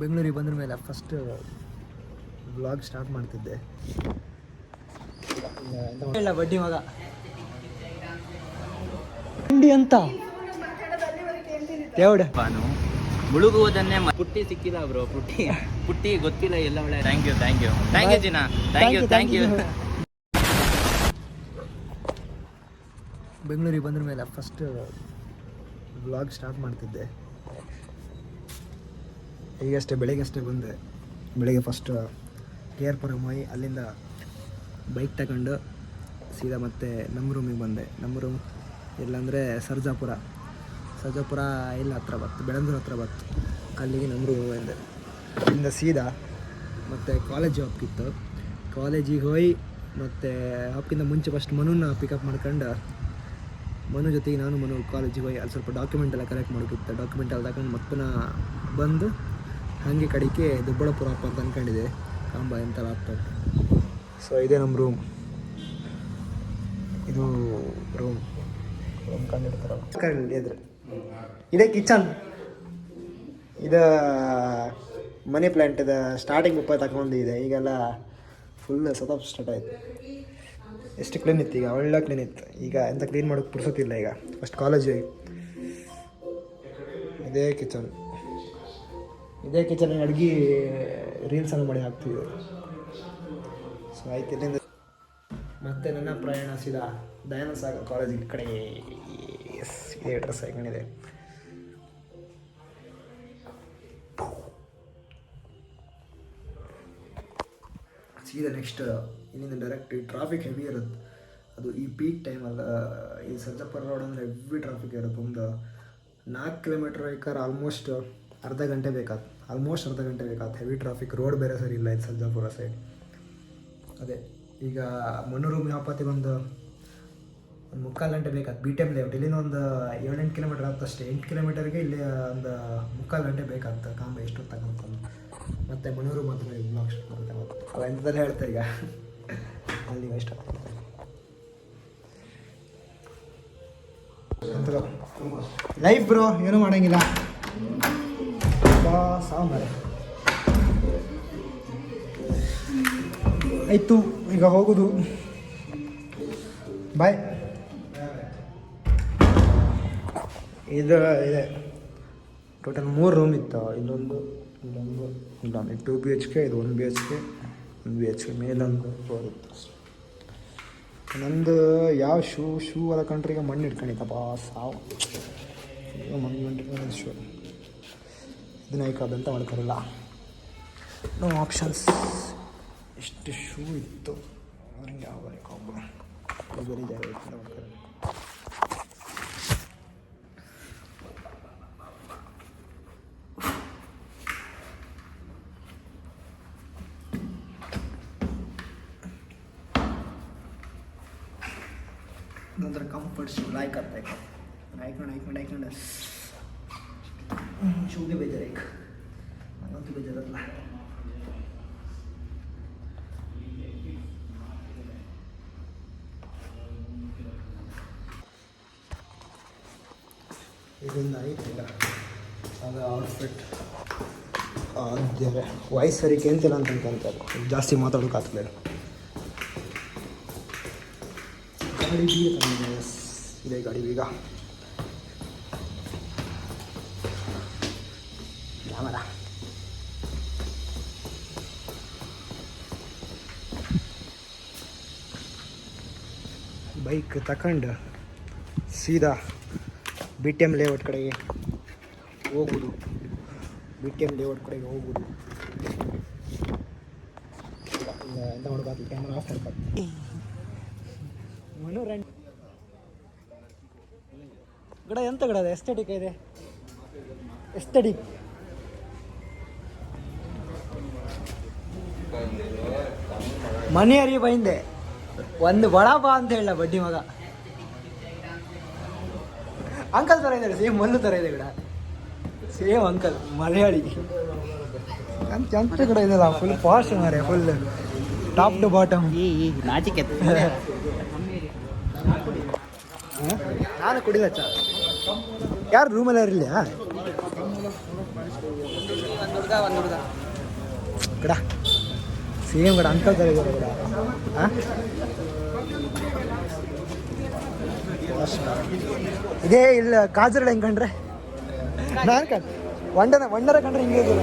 ಬೆಂಗಳೂರಿಗೆ ಬಂದ್ರ ಮೇಲೆ ಫಸ್ಟ್ ವ್ಲಾಗ್ ಸ್ಟಾರ್ಟ್ ಮಾಡ್ತಿದ್ದೆ. ಇಲ್ಲ ಬಡ್ಡಿ ಮಗ. ತಿಂಡಿ ಅಂತ? ನಾನು ಬಾನು ಮುಳುಗುವುದನ್ನೇ ಮ- ಪುಟ್ಟಿ ಸಿಕ್ಕಿಲ್ಲ ಬ್ರೋ ಪುಟ್ಟಿ. ಪುಟ್ಟಿ ಗೊತ್ತಿಲ್ಲ ಎಲ್ಲ ಒಳ್ಳೆ thank you thank you thank you ಜಿನಾ thank you thank you ಬೆಂಗಳೂರಿಗೆ ಬಂದ್ರ ಮೇಲೆ ಫಸ್ಟ್ ವ್ಲಾಗ್ ಸ್ಟಾರ್ಟ್ ಮಾಡ್ತಿದ್ದೆ. ಈಗಷ್ಟೇ ಬೆಳಿಗ್ಗೆಷ್ಟೇ ಬಂದೆ. ಬೆಳಿಗ್ಗೆ ಫಸ್ಟ್ ಕೆ ಆರ್ ಪುರಂ ಹೋಗಿ ಅಲ್ಲಿಂದ ಬೈಕ್ ತಗೊಂಡು ಸೀದಾ ಮತ್ತೆ ನಮ್ಮ ರೂಮಿಗೆ ಬಂದೆ. ನಮ್ಮ ರೂಮ್ ಇಲ್ಲಾಂದರೆ ಸರ್ಜಾಪುರ. ಸರ್ಜಾಪುರ ಇಲ್ಲ ಹತ್ರ ಬತ್ತು, ಬೆಳಂದೂರು ಹತ್ರ ಬತ್ತು. ಅಲ್ಲಿಗೆ ನಮ್ಮ ರೂಮಿಗೆ ಬಂದೆ. ಅಲ್ಲಿಂದ ಸೀದಾ ಮತ್ತು ಕಾಲೇಜ್ ಹಾಪ್ಕಿತ್ತು ಕಾಲೇಜಿಗೆ ಹೋಗಿ ಮತ್ತು ಹಾಪ್ಕಿಂತ ಮುಂಚೆ ಫಸ್ಟ್ ಮನುನ ಪಿಕಪ್ ಮಾಡ್ಕೊಂಡು ಮನು ಜೊತೆಗೆ ನಾನು ಮನು ಕಾಲೇಜಿಗೆ ಹೋಗಿ ಅಲ್ಲಿ ಸ್ವಲ್ಪ ಡಾಕ್ಯುಮೆಂಟ್ ಎಲ್ಲ ಕಲೆಕ್ಟ್ ಮಾಡೋಕ್ಕಿತ್ತು ಡಾಕ್ಯುಮೆಂಟ್ ಎಲ್ಲ ತಗೊಂಡು ಮತ್ತೆ ಬಂದು ಹಾಗೆ ಕಡೆಗೆ ದೊಡ್ಡಬಳ್ಳಾಪುರ ಅಪ್ಪ ಅಂತ ಅಂದ್ಕೊಂಡಿದೆ ಕಾಂಬ ಎಂತ ಲ್ಯಾಪ್ಟಾಪ್ ಸೊ ಇದೇ ನಮ್ಮ ರೂಮ್ ಇದು ರೂಮ್ ರೂಮ್ ಕಂಡಿರ್ತಾರೆ ಇದೇ ಕಿಚನ್. ಇದ ಮನಿ ಪ್ಲ್ಯಾಂಟದ ಸ್ಟಾರ್ಟಿಂಗ್ ಉಪ್ಪ ತಗೊಂಡಿದೆ ಈಗೆಲ್ಲ ಫುಲ್ ಸತಪ್ ಸ್ಟಾರ್ಟ್ ಆಯ್ತು. ಎಷ್ಟು ಕ್ಲೀನ್ ಇತ್ತು ಈಗ? ಒಳ್ಳೆ ಕ್ಲೀನ್ ಇತ್ತು. ಈಗ ಎಂತ ಕ್ಲೀನ್ ಮಾಡೋಕ್ಕೆ ಪುರ್ಸೋತಿಲ್ಲ ಈಗ. ಫಸ್ಟ್ ಕಾಲೇಜ್ ಇದೇ ಕಿಚನ್. ಇದೇ ಕಿಚನ್ ಅಡುಗೆ ರೀಲ್ಸ್ ಅನ್ನು ಮಾಡಿ ಹಾಕ್ತಿದ್ದೆ. ಸೊ ಆಯ್ತು, ಇಲ್ಲಿಂದ ಮತ್ತೆ ನನ್ನ ಪ್ರಯಾಣ ಸೀದಾ ದಯಾನ ಸಾಗರ್ ಕಾಲೇಜಿಗೆ ಕಡೆ. ಎಸ್ ಇದೇ ಡ್ರೆಸ್ ಸೀದಾ ನೆಕ್ಸ್ಟ್ ಇಲ್ಲಿಂದ ಡೈರೆಕ್ಟ್ ಟ್ರಾಫಿಕ್ ಹೆವಿ ಇರುತ್ತೆ. ಅದು ಈ ಪೀಕ್ ಟೈಮಲ್ಲ ಈ ಸರ್ಜಾಪುರ ರೋಡ್ ಅಂದರೆ ಹೆವಿ ಟ್ರಾಫಿಕ್ ಇರುತ್ತೆ. ಒಂದು ನಾಲ್ಕು ಕಿಲೋಮೀಟ್ರ್ ಬೇಕಾದ್ರೆ ಆಲ್ಮೋಸ್ಟ್ ಅರ್ಧ ಗಂಟೆ ಬೇಕಾತ್ ಆಲ್ಮೋಸ್ಟ್ ಅರ್ಧ ಗಂಟೆ ಬೇಕಾಗುತ್ತೆ ಹೆವಿ ಟ್ರಾಫಿಕ್ ರೋಡ್ ಬೇರೆ ಸರಿ ಇಲ್ಲ ಇದು ಸರ್ಜಾಪುರ ಸೈಡ್ ಅದೇ, ಈಗ ಮಣ್ಣೂರು ಹಾಪತಿ ಬಂದು ಒಂದು ಮುಕ್ಕಾಲು ಗಂಟೆ ಬೇಕಾತ್ ಬಿ ಟೆಮ್ ಲೇಔಟ್ ಇಲ್ಲಿಂದ ಒಂದು ಏಳೆಂಟು ಕಿಲೋಮೀಟರ್ ಆಗ್ತದೆ ಅಷ್ಟೇ ಎಂಟು ಕಿಲೋಮೀಟರ್ಗೆ ಇಲ್ಲಿ ಒಂದು ಮುಕ್ಕಾಲು ಗಂಟೆ ಬೇಕಾಗ್ತದೆ. ಕಾಂಬ ಎಷ್ಟು ತಗೊಂತ ಮತ್ತು ಮನೂರು ಮಾತ್ರ ಬ್ಲಾಗ್ ಬರುತ್ತೆ ಮತ್ತು ಎಂಥದ್ದೇ ಹೇಳ್ತಾ ಈಗ? ಅಲ್ಲಿ ಇಷ್ಟ. ಲೈಫ್ ಬ್ರೋ ಏನೂ ಮಾಡೋಂಗಿಲ್ಲ. ಬಾ ಸಾಂಬಾರೆ ಆಯಿತು ಈಗ ಹೋಗೋದು ಬಾಯ್ ಇದು ಇದೆ ಟೋಟಲ್ ಮೂರು ರೂಮ್ ಇತ್ತು ಇಲ್ಲೊಂದು ಇಲ್ಲೊಂದು ಇಲ್ಲೊಂದು ಟೂ ಬಿ ಎಚ್ ಕೆ ಇದು one B H K one B H K ಮೇಲೊಂದು ಫ್ಲೋರ್ ಇತ್ತು ನಂದು ಯಾವ ಶೂ ಶೂ ಅದ ಕಂಟ್ರಿಗೆ ಮಣ್ಣು ಇಟ್ಕೊಂಡಿತ್ತಪ್ಪ ಸಾವು. ಮಣ್ಣು ಮಣ್ಣು ಶೂ ಇದನ್ನ ಐಕಾದಂತ ಮಾಡ್ಕೊರಲ್ಲ ನೋ ಆಪ್ಷನ್ಸ್ ಎಷ್ಟು ಶೂ ಇತ್ತು. ಅವ್ರಿಗೆ ಯಾವ ಬರೀಕ್ ಹೋಗ್ಬೋದು ಬೇರೆ ಜಾಗ ಇತ್ತು ಮಾಡ್ತಾರೆ ನಂತರ ಕಂಫರ್ಟ್ ಶೂ ಲೈಕ್ ಅಂತ ಹಾಯ್ಕೊಂಡು ಹಾಯ್ಕೊಂಡು ಹಾಯ್ಕೊಂಡು ಶೂಗೆ ಬೇಜಾರು ಈಗ ನಂಗಂತೂ ಬೇಜಾರಲ್ಲ ಇದರಿಂದ ಆಯ್ತು ಈಗ ಅದು ಔಟ್ಫಿಟ್ ಅದೇ ವಾಯ್ಸ್ ಸರಿ ಕೇಳ್ತಿಲ್ಲ ಅಂತ ಅನ್ಕೊಂತಾರೆ ಜಾಸ್ತಿ ಮಾತಾಡೋಕ್ಕಾಗ್ತದೆ ಗಾಡಿ ಬೀಗ ತಂದಿದೆ ಎಸ್ ಇದೆ ಗಾಡಿ ಬೀಗ ಬೈಕ್ ತಕೊಂಡು ಸೀದಾ ಬಿ ಟಿ ಎಂ ಲೇಔಟ್ ಕಡೆಗೆ ಹೋಗುದು. ಬಿ ಟಿ ಎಂ ಲೇಔಟ್ ಕಡೆಗೆ ಹೋಗುದು. ಎಂತ ಕ್ಯಾಮ್ರಾ ಆಫ್ ಗಡ, ಎಂತ ಗಡ ಇದೆ ಎಸ್ಟೆಟಿಕ್ ಇದೆ. ಎಸ್ಥೆಟಿಕ್ ಮನೆಯರಿಗೆ ಬೈಂದೆ. ಒಂದು ಬಡ ಬಾ ಅಂತ ಹೇಳ ಬಡ್ಡಿ ಮಗ. ಅಂಕಲ್ ಥರ ಇದ್ದಾರೆ ಸೇಮ್ ಮಲ್ಲು ಥರ ಇದೆ ಗಡ ಸೇಮ್ ಅಂಕಲ್ ಮಲಯಾಳಿ ಅಂತ ಎಂತ ಕಡೆ ಇದೆಲ್ಲ ಫುಲ್ ಫಾಸ್ಟ್ ಮಾರೆ ಫುಲ್ ಟಾಪ್ ಟು ಬಾಟಮ್ ಈ ಈ ನಾಚಿಕೆ. ನಾನು ಕುಡಿದ ಚಾ. ಯಾರು ರೂಮಲ್ಲಿ ಇರಲಿಲ್ಲ ಹುಡುಗ ಒಂದು ಹುಡುಗ. ಕಡ. ಸೇಮ್ ಕೂಡ ಅಂಕಲ್ ತರ ಇದ್ದಾರೆ ಕೂಡ ಇದೇ ಇಲ್ಲ ಕಾಜರಳ ಹೆಂಗೆ ಕಂಡ್ರೆ? ನಾನು ಕಂಡು ವಂಡನ ವಂಡರ ಕಂಡ್ರೆ ಹಿಂಗೆ ಇದ್ದೀರ?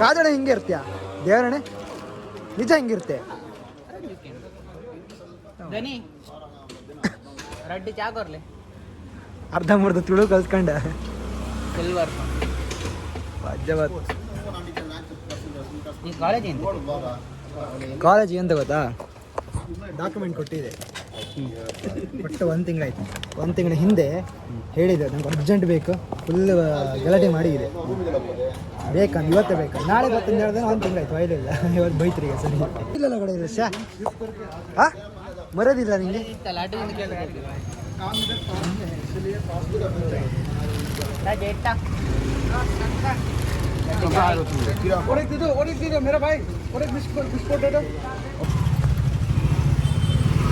ಕಾಜಳ ಹಿಂಗೆ ಇರ್ತೀಯ? ದೇವರಣೆ ನಿಜ ಹಿಂಗಿರ್ತೆ ಅರ್ಧ ಮುರ್ಧ ತುಳು ಕಲ್ತ್ಕೊಂಡ ಸಿಲ್ವರ್ ಈ ಕಾಲೇಜ್ ಏನು ಕಾಲೇಜ್ ಗೊತ್ತಾ? ಡಾಕ್ಯುಮೆಂಟ್ ಕೊಟ್ಟಿದೆ. ಒಟ್ಟು ಒಂದು ತಿಂಗಳಾಯ್ತು ಒಂದು ತಿಂಗಳ ಹಿಂದೆ ಹೇಳಿದೆ ನಂಗೆ ಅರ್ಜೆಂಟ್ ಬೇಕು. ಫುಲ್ ಗಲಾಟೆ ಮಾಡಿದೆ. ಬೇಕಾ? ಇವತ್ತೇ ಬೇಕು? ನಾಳೆ ಬರ್ತಂದು ಹೇಳಿದ್ರೆ ಒಂದು ತಿಂಗಳಾಯ್ತು ಇಲ್ಲ ಇವತ್ತು ಬೈತ್ರಿ ಸರಿ. ಇಲ್ಲ ಕಡೆ ಇಲ್ಲ ಶಾ ಆ ಮರೋದಿಲ್ಲ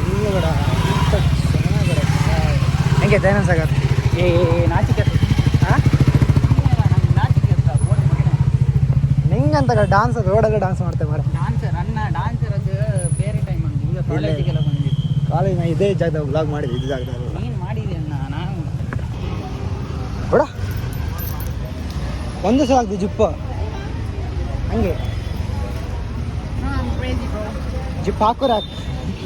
ನಿಂಗೆ ಇತ್ತಲ್ಲ ಅಡ್ಡಿಂದ ಕೇಳಿದ್ರೆ ಎಟ್ಟ ಇಲ್ಲ ಬೇಡ ಹೆಂಗೆ ದಯಾನಂದ ಸಾಗರ್ ಏ ನಾಚಿಕೆ ನಿಂಗಂತ ಡಾನ್ಸ್ ರೋಡಲ್ಲೇ ಡಾನ್ಸ್ ಮಾಡ್ತೇವೆ ಮಾರೆ ಡಾನ್ಸರ್ ಅನ್ನ ಡಾನ್ಸರ್ ಅದು ಬೇರೆ ಟೈಮ್ ಅಂದು ಈಗ ಕಾಲೇಜಿಗೆಲ್ಲ ಬಂದಿದ್ದು ಕಾಲೇಜ್ ನಾ ಇದೇ ಜಾಗದಾಗ ಬ್ಲಾಗ್ ಮಾಡಿದ್ದೆ ಇದೇ ಜಾಗದಾಗ. ನೀನು ಮಾಡಿದೆ ಅಣ್ಣ ನಾನು. ಬಿಡ. ಒಂದು ಸಲ ಆಗ್ತದೆ ಜಿಪ್ಪು. ಹಂಗೆ. ಜಿಪ್ ಹಾಕೋರ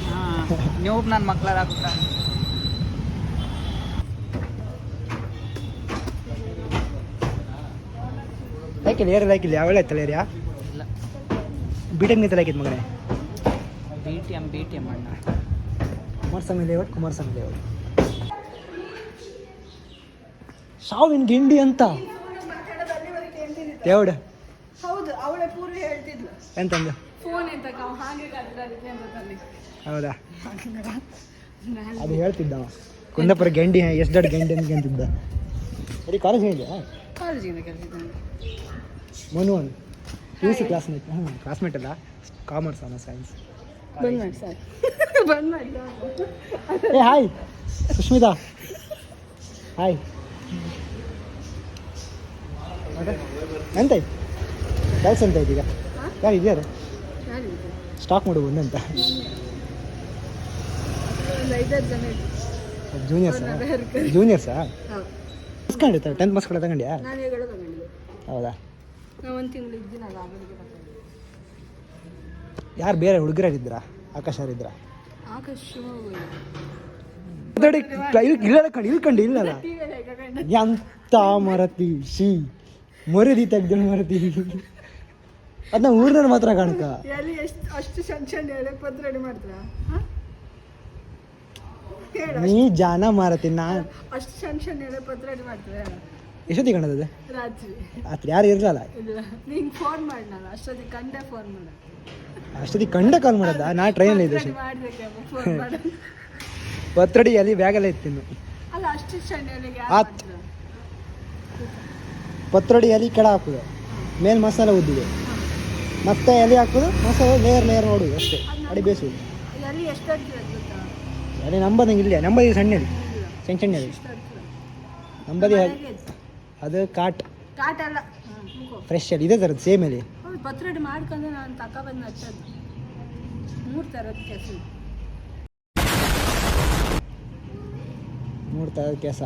ಹಾಂ ನೀವು ನನ್ನ ಮಕ್ಕಳ ಹಾಕುತ್ತಾ ಲೈಕಿಲ್ಲ ಏರ್ ಲೈಕಿಲ್ಲ ಯಾವ ಐತಲ್ಲ ಏರಿಯಾ? ಇಲ್ಲ. ಬಿ ಟೆಕ್ ನಿಂತ ಲೈಕಿತ್ತು ಮಗನೇ. B T M B T M ಅಣ್ಣ. ಕುಮಾರಸ್ವಾಮಿ ಲೇಔಟ್ ಕುಮಾರಸ್ವಾಮಿ ಲೇಔಟ್ ಸಾವಿನ ಗಿಂಡಿ ಅಂತ. ದೇವಡ ಹೌದು ಅವಳೆ ಪೂರ್ವಿ ಹೇಳ್ತಿದ್ಲು. ಎಂತಂದು? ಫೋನ್ ಎಂತ ಹಾಗೆ ಹೌದಾ? ಅದು ಹೇಳ್ತಿದ್ದ ಕುಂದಪುರ ಗೆಂಡಿ ಎಷ್ಟು ದೊಡ್ಡ ಗೆಂಡಿ ಅಂತ ಅಂತಿದ್ದ ಅಡಿ ಕಾಲೇಜ್ ಹೇಳಿದ್ಯಾ ಕಾಲೇಜಿಂದ ಕಲಿತಿದ್ದಾನೆ Manu P U C classmate ಹಾಂ ಕ್ಲಾಸ್ಮೇಟ್ ಅಲ್ಲ. ಕಾಮರ್ಸ್ ಅಲ್ಲ ಸೈನ್ಸ್ ಬಂದ್ ಮಾಡಿ ಸರ್. ಬಂದ್ ಮಾಡಿ. ಏ ಹಾಯ್. ಸುಷ್ಮಿತಾ ಹಾಯ್. ಎಂತಾಯ್ತು ಕೆಲಸ ಎಂತ ಈಗ? ಯಾರು ಇದೆಯಾರು? ಸ್ಟಾಕ್ ಮಾಡು ಒಂದಂತ ಜೂನಿಯರ್ಸಾ ಜೂನಿಯರ್ಸಾ ಇಸ್ಕೊಂಡಿರ್ತಾರೆ ಟೆಂತ್ ಕಡೆ ತಗೊಂಡ್ಯಾ? ಹೌದಾ? ಯಾರು ಬೇರೆ ಹುಡುಗರಾಗಿದ್ದೀರಾ ಆಕಾಶ ಯಾರಿದ್ರ ಆಕಾಶ್ ಶಿವಮೊಗ್ಗ ಇಲ್ಲ ಕಂಡು ಇಲ್ಕಂಡು, ಇಲ್ಲಲ್ಲ. ಎಂತ ಮರತಿ ಶಿ ಮರದಿ ತೆಗ್ದು ಮರತಿ ಅದನ್ನ ಊರ್ನಲ್ಲಿ ಮಾತ್ರ ಕಾಣಕ. ಎಲ್ಲಿ ಎಷ್ಟು ಅಷ್ಟು ಸಣ್ಣ ಸಣ್ಣ ಎಳೆ ಪತ್ರ ರೆಡಿ ಮಾಡ್ತಾರ? ನೀ ಜಾನ ಮಾರತಿ ನಾ ಅಷ್ಟು ಸಣ್ಣ ಸಣ್ಣ ಎಳೆ ಪತ್ರ ರೆಡಿ ಮಾಡ್ತಾರೆ? ಎಷ್ಟೊತ್ತಿಗೆ ಕಾಣದದು? ರಾತ್ರಿ. ಆತ್ರ ಯಾರು ಇರಲ್ಲ ನಿಂಗೆ ಫೋನ್ ಮಾಡಿ ನಾನು ಅಷ್ಟೊತ್ತಿಗೆ ಕಂಡ ಫೋನ್ ಮಾಡ. ಅಷ್ಟೊತ್ತಿಗೆ ಕಂಡ ಕಾಲ್ ಮಾಡದ? ನಾ ಟ್ರೈನಲ್ಲಿ ಇದ್ದೆ ಪತ್ರಡಿ ಅಲ್ಲಿ ಬ್ಯಾಗಲ್ಲ ಇತ್ತು ಅಲ್ಲ ಅಷ್ಟು ಸಣ್ಣ ಆತ್. ಪತ್ರೊಡಿ ಎಲೆ ಕೆಳ ಹಾಕುದು. ಮೇಲೆ ಮಸಾಲೆ ಉದ್ದಿದೆ. ಮತ್ತೆ ಎಲೆ ಹಾಕುದು ಮಸಾಲೆ ಲೇಯರ್ ಲೇಯರ್ ನೋಡುದು ಅಷ್ಟೇ. ಅಡಿ ಬೇಯಿಸುದು. ಅದೇ ಎಲೆ ನಂಬದಂಗೆ ಇಲ್ಲ. ನಂಬದಿ ಸಣ್ಣ ಎಲೆ. ಸಣ್ಣ ಸಣ್ಣ ಎಲೆ ನಂಬದಿ ಅದು ಕಾಟ್. ಕಾಟ ಅಲ್ಲ. ಫ್ರೆಶ್ ಎಲೆ. ಇದೇ ಥರದ್ದು ಸೇಮ್ ಎಲೆ. ಪತ್ರೊಡಿ ಮಾಡ್ಕೊಂಡು ನಾನು ತಕ ಬಂದು ಹಚ್ಚೋದು. ಮೂರು ಥರದ ಕೆಸರು ಮೂರು ಇರೋದು ಕೆಲಸ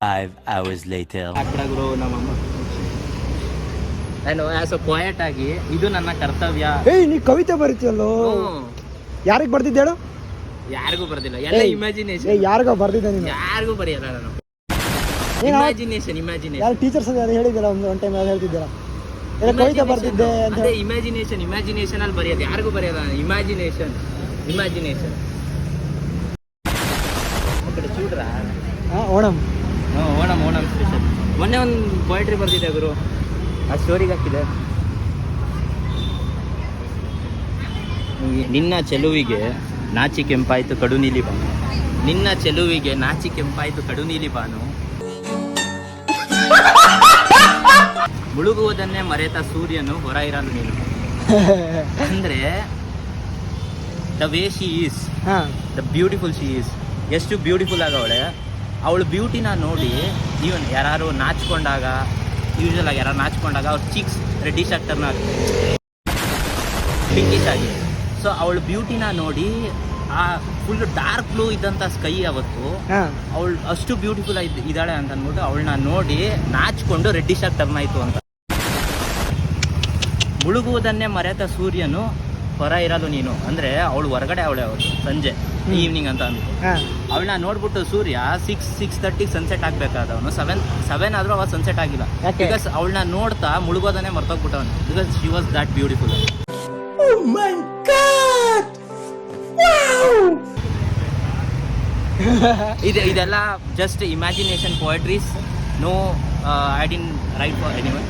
Five hours later. ಗುರು ನಮ್ಮಮ್ಮ ನಾನು ಆಸ್ ಅ ಪೊಯೆಟ್ ಆಗಿ ಇದು ನನ್ನ ಕರ್ತವ್ಯ. ಏಯ್ ನೀ ಕವಿತೆ ಬರೀತಿಯಲ್ಲೋ? ಹ್ಮ್. ಯಾರಿಗೆ ಬರ್ದಿದ್ದೆ ಹೇಳು? ಯಾರಿಗೂ ಬರ್ದಿಲ್ಲ ಎಲ್ಲ ಏಯ್, ಇಮ್ಯಾಜಿನೇಷನ್ ಯಾರಿಗೋ ಬರ್ದಿದ್ದೆ ನೀನು? ಯಾರಿಗೂ ಬರೆಯಲ್ಲ ನಾನು. ನೀನು ಅವತ್ತು- ಇಮ್ಯಾಜಿನೇಷನ್ ಇಮ್ಯಾಜಿನೇಷನ್ ಯಾರು ಟೀಚರ್ಸ್ ಅದು ಹೇಳಿದ್ದಿಲ್ಲ ಒಂದು ಒನ್ ಟೈಮ್ ಯಾರು ಹೇಳ್ತಿದ್ದೀರಾ? ಎಲ್ಲ ಕವಿತೆ ಬರ್ತಿದ್ದೆ ಅಂತ ಅದೇ ಇಮ್ಯಾಜಿನೇಷನ್ ಇಮ್ಯಾಜಿನೇಷನ್ ಅಲ್ಲಿ ಬರೆಯೋದು. ಯಾರಿಗೂ ಬರೆಯಲ್ಲ ಇಮ್ಯಾಜಿನೇಷನ್ ಇಮ್ಯಾಜಿನೇಷನ್ ಕಡೆ ಚೂಡ್ರ ಹಾಂ ಓಣಂ. ಮೊನ್ನೆ ಒಂದು ಪೊಯೆಟ್ರಿ ಬರ್ದಿದೆ ಗುರು. ಆ ಸ್ಟೋರಿಗೆ ಹಾಕಿದೆ. ನಿನ್ನ ಚೆಲುವಿಗೆ ನಾಚಿ ಕೆಂಪಾಯಿತು ಕಡು ನೀಲಿ ಬಾನು. ನಿನ್ನ ಚೆಲುವಿಗೆ ನಾಚಿ ಕೆಂಪಾಯಿತು ಕಡು ನೀಲಿ ಬಾನು. ಮುಳುಗುವುದನ್ನೇ ಮರೆತ ಸೂರ್ಯನು ಹೊರ ಇರಲು ನೀನು. ಅಂದ್ರೆ the way she is the beautiful she is ಎಷ್ಟು ಬ್ಯೂಟಿಫುಲ್ ಆಗವಳೆ ಅವಳು ಬ್ಯೂಟಿನ ನೋಡಿ ಇವನ್ ಯಾರು ನಾಚ್ಕೊಂಡಾಗ ಯೂಶಲ್ ಆಗಿ ಯಾರು ನಾಚ್ಕೊಂಡಾಗ ಅವ್ರ ಚೀಕ್ಸ್ ರೆಡ್ಡಿಶ್ ಆಗಿ ಟರ್ನ್ ಆಗುತ್ತೆ ಪಿಂಕಿಶ್ ಆಗಿ. ಸೊ ಅವಳ ಬ್ಯೂಟಿನ ನೋಡಿ ಆ ಫುಲ್ ಡಾರ್ಕ್ ಬ್ಲೂ ಇದ್ದಂಥ ಸ್ಕೈ ಅವತ್ತು ಅವಳು ಅಷ್ಟು ಬ್ಯೂಟಿಫುಲ್ ಆಗಿ ಇದ್ದಾಳೆ ಅಂತ ಅಂದ್ಬಿಟ್ಟು ಅವಳನ್ನ ನೋಡಿ ನಾಚ್ಕೊಂಡು ರೆಡ್ಡಿಶ್ ಆಗಿ ಟರ್ನ್ ಆಯಿತು ಅಂತ. ಮುಳುಗುವುದನ್ನೇ ಮರೆತ ಸೂರ್ಯನು ಹೊರ ಇರೋದು ನೀನು. ಅಂದ್ರೆ ಅವಳು ಹೊರಗಡೆ ಅವಳೆ ಅವಳು ಸಂಜೆ ಈವ್ನಿಂಗ್ ಅಂತ ಅಂದ್ಬಿಟ್ಟು. ಅವಳನ್ನ ನೋಡ್ಬಿಟ್ಟು ಸೂರ್ಯ ಸಿಕ್ಸ್ ಸಿಕ್ಸ್ ತರ್ಟಿಗೆ ಸನ್ಸೆಟ್ ಆಗಬೇಕಾದವನು ಸೆವೆನ್ ಸೆವೆನ್ ಆದ್ರೂ ಅವಾಗ ಸನ್ಸೆಟ್ ಆಗಿಲ್ಲ? ಬಿಕಾಸ್ ಅವಳನ್ನ ನೋಡ್ತಾ ಮುಳುಗೋದನ್ನೇ ಮರ್ತೋಗ್ಬಿಟ್ಟವನು. Because she was that beautiful ಇದು ಇದೆಲ್ಲ just imagination poetries no I didn't write for anyone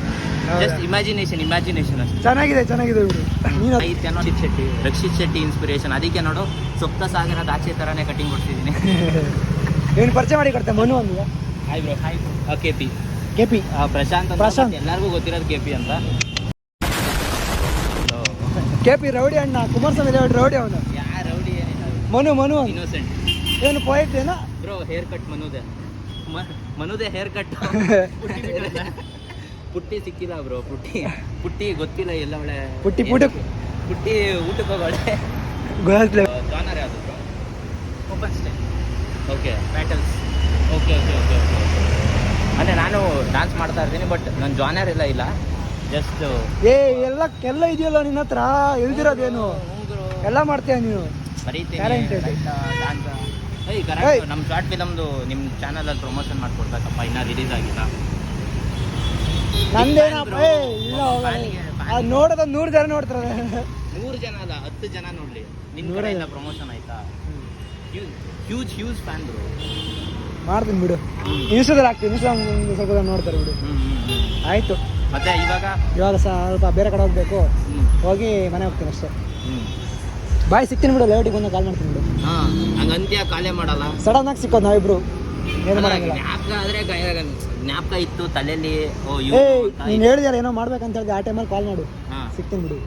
just imagination imagination ಅಷ್ಟೇ. ಚೆನ್ನಾಗಿದೆ ಚೆನ್ನಾಗಿದೆ ಬಿಡು. ನೀನು ನೋಡಿ ಶೆಟ್ಟಿ ರಕ್ಷಿತ್ ಶೆಟ್ಟಿ ಇನ್ಸ್ಪಿರೇಷನ್ ಅದಕ್ಕೆ ನೋಡು ಸುಪ್ತ ಸಾಗರ ದಾಚೆ ಥರನೇ ಕಟಿಂಗ್ ಕೊಡ್ತಿದ್ದೀನಿ. ಏನು ಪರಿಚಯ ಮಾಡಿ ಕೊಡ್ತೆ ಮನು ಅಂದ hi bro hi K P K P Prashanth Prashanth. ಎಲ್ಲರಿಗೂ ಗೊತ್ತಿರೋದು ಕೆ ಪಿ ಅಂತ. ಕೆ ಪಿ ರೌಡಿ ಅಣ್ಣ ಕುಮಾರಸ್ವಾಮಿ ರೌಡಿ ಅವನು. Yeah rowdy Manu Manu. Innocent ಏನು ಪಾಯಿಂಟ್ ಏನೋ? ಬ್ರೋ ಹೇರ್ ಕಟ್ ಮನುದೇ. ಮನುದೇ ಮನುದೆ ಹೇರ್ ಕಟ್ ಪುಟ್ಟಿ ಸಿಕ್ಕಿಲ್ಲ ಬ್ರೋ ಪುಟ್ಟಿ. ಪುಟ್ಟಿ ಗೊತ್ತಿಲ್ಲ ಎಲ್ಲ ಒಳ್ಳೆ ಪುಟ್ಟಿ ಪುಟ್ಟ ಪುಟ್ಟಿ ಊಟಕ್ಕೆ ಹೋಗೋಳೆ ಗೊತ್ತಾಗ್ತಿಲ್ಲ ಜಾನರ್ ಯಾವುದು bro? Open stay okay battles okay okay okay okay ಅಂದರೆ ನಾನು ಡ್ಯಾನ್ಸ್ ಮಾಡ್ತಾ ಇರ್ತೀನಿ ಬಟ್ ನನ್ನ ಜಾನರ್ ಎಲ್ಲ ಇಲ್ಲ. ಜಸ್ಟ್ ಏ ಎಲ್ಲ ಎಲ್ಲ ಇದೆಯಲ್ಲ ನಿನ್ನ ಹತ್ರ? ಇಳ್ದಿರೋದೇನು ಎಲ್ಲ ಮಾಡ್ತೀಯ ನೀನು. ಡಾನ್ಸ್ ನಮ್ಮ ಶಾರ್ಟ್ ಫಿಲಮ್ದು ನಿಮ್ಮ ಚಾನಲಲ್ಲಿ ಪ್ರಮೋಷನ್ ಮಾಡ್ಕೊಡ್ಬೇಕಪ್ಪ ಇನ್ನೂ ರಿಲೀಸ್ ಆಗಿಲ್ಲ. ನಂದೇನಪ್ಪ? ಏ ಇಲ್ಲ ಅದು ನೋಡೋದು ನೂರು ಜನ ನೋಡ್ತಾರೆ. ನೂರು ಜನ ಅಲ್ಲ ಹತ್ತು ಜನ ನೋಡ್ಲಿ. ನಿನ್ನ ಕಡೆ ಇಲ್ಲ. ಪ್ರಮೋಷನ್ ಆಯ್ತಾ? ಹ್ಯೂಜ್ ಹ್ಯೂಜ್ ಫ್ಯಾನ್ ಬ್ರೋ ಮಾಡ್ತೀನಿ ಬಿಡು. ಇನ್ಸ್ಟಾದಲ್ಲಿ ಹಾಕ್ತೀನಿ. ಇನ್ಸ್ಟಾ ಸ್ವಲ್ಪ ಜನ ನೋಡ್ತಾರೆ ಬಿಡು. ಆಯಿತು. ಮತ್ತೆ ಇವಾಗ? ಇವಾಗ ಸ್ವಲ್ಪ ಬೇರೆ ಕಡೆ ಹೋಗ್ಬೇಕು. ಹೋಗಿ ಮನೆ ಹೋಗ್ತೀನಿ ಅಷ್ಟೇ. ಬಾಯ್ ಸಿಗ್ತೀನಿ ಬಿಡು. ಲೇಔಟಿಗೆ ಬಂದು ಕಾಲ್ ಮಾಡ್ತೀನಿ ಬಿಡು. ಹಾಂ ಹಂಗ ಅಂತ್ಯ ಕಾಲೇ ಮಾಡಲ್ಲ. ಸಡನ್ ಆಗಿ ಸಿಕ್ಕೋದು ನಾವಿಬ್ರು. ಏನು ಮಾಡಂಗಿಲ್ಲ. ಆದ್ರೆ ಜ್ಞಾಪಕ ಇತ್ತು ತಲೆಯಲ್ಲಿ? ಓ ಏ ಇವ್ನು ಅಂತ ನೀನು. ಹೇಳಿದ್ಯಲ್ಲ ಏನೋ ಮಾಡ್ಬೇಕಂತ ಹೇಳಿದೆ ಆ ಟೈಮಲ್ಲಿ ಕಾಲ್ ಮಾಡು. ಹಾ. ಸಿಗ್ತೀನಿ ಬಿಡು.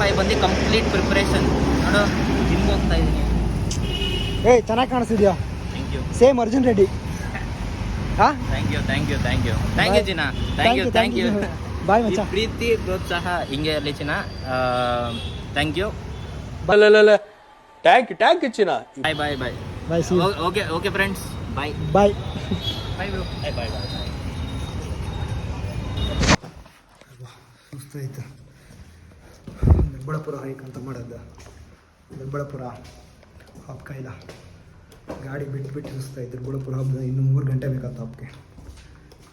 ಫೈವ್ ಬಂದು ಕಂಪ್ಲೀಟ್ ಪ್ರಿಪರೇಷನ್ ನೋಡು ಜಿಮ್ಗೆ ಹೋಗ್ತಾ ಇದ್ದೀನಿ ಏಯ್ ಚೆನ್ನಾಗಿ ಕಾಣಿಸ್ತಿದ್ಯಾ? Thank you same Arjun Reddy. ಹಾ? Thank you thank you thank you thank you Bye. ಚಿನ್ನ thank you thank you bye ಮಚ್ಚ. ಪ್ರೀತಿ ಪ್ರೋತ್ಸಾಹ ಹಿಂಗೆ ಇರಲಿ ಚಿನ್ನ ಥ್ಯಾಂಕ್ ಯು ಟ್ಯಾಂಕ್ ಟ್ಯಾಂಕ್ ಚಿನ್ನ bye bye bye bye see okay okay friends bye bye bye bro bye bye bye ಸುಸ್ತಾಯ್ತು Doddaballapura hike ಅಂತ ಮಾಡೋದು. ದೊಡ್ಡಬಳ್ಳಾಪುರ ಹಬ್ಬ ಕೈಲ ಗಾಡಿ ಬಿಟ್ಟು ಬಿಟ್ಟು ಸುಸ್ತಾಯ್ತು ದೊಡ್ಡಬಳ್ಳಾಪುರ ಹಬ್ಬ ಇನ್ನು ಮೂರು ಗಂಟೆ ಬೇಕಾಯ್ತು ಹಬ್ಬಕ್ಕೆ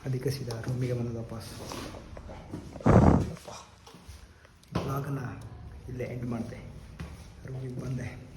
ಅದಕ್ಕೆ ಸೀದಾ ರೂಮಿಗೆ ಬಂದದ್ದು ವಾಪಸ್. ಬ್ಲಾಗನ್ನು ಇಲ್ಲೇ ಎಂಡ್ ಮಾಡಿದೆ. ರೂಮಿಗೆ ಬಂದೆ.